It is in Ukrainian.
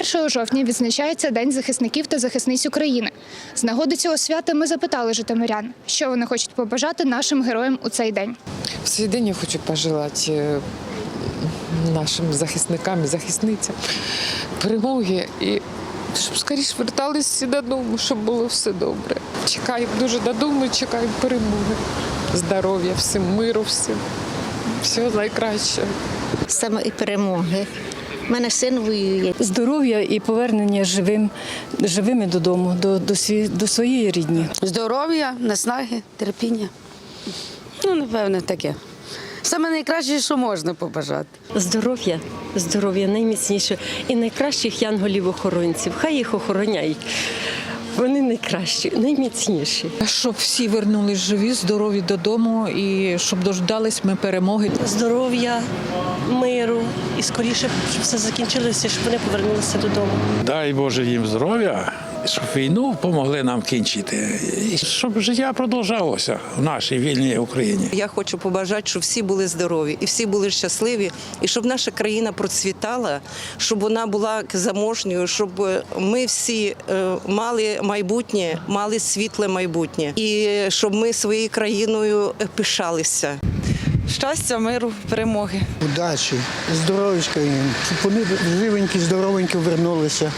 1 жовтня відзначається День захисників та захисниць України. З нагоди цього свята ми запитали житомирян, що вони хочуть побажати нашим героям у цей день. В цей день я хочу пожелати е, нашим захисникам і захисницям перемоги і щоб скоріше вертались всі додому, щоб було все добре. Чекаємо дуже додому, чекаємо перемоги. Здоров'я, всім миру, всім. Всього найкращого. саме і перемоги. У мене син воює. здоров'я і повернення живим, живими додому, до, до, сві, до своєї рідні. Здоров'я, наснаги, терпіння. Ну, напевне, таке. Саме найкраще, що можна побажати. Здоров'я, здоров'я найміцніше і найкращих янголів-охоронців. Хай їх охороняють. Вони найкращі, найміцніші. Щоб всі вернулись живі, здорові додому і щоб дождались ми перемоги. здоров'я, миру і скоріше, щоб все закінчилося, щоб вони повернулися додому. Дай Боже їм здоров'я, щоб війну допомогли нам кінчити, і щоб життя продовжалося в нашій вільній Україні. Я хочу побажати, щоб всі були здорові і всі були щасливі, і щоб наша країна процвітала, щоб вона була заможньою, щоб ми всі е, мали майбутнє, мали світле майбутнє, і щоб ми своєю країною е, пишалися. Щастя, миру, перемоги. Удачі, здоров'ячка їм, щоб вони живенькі, здоровенькі вернулися.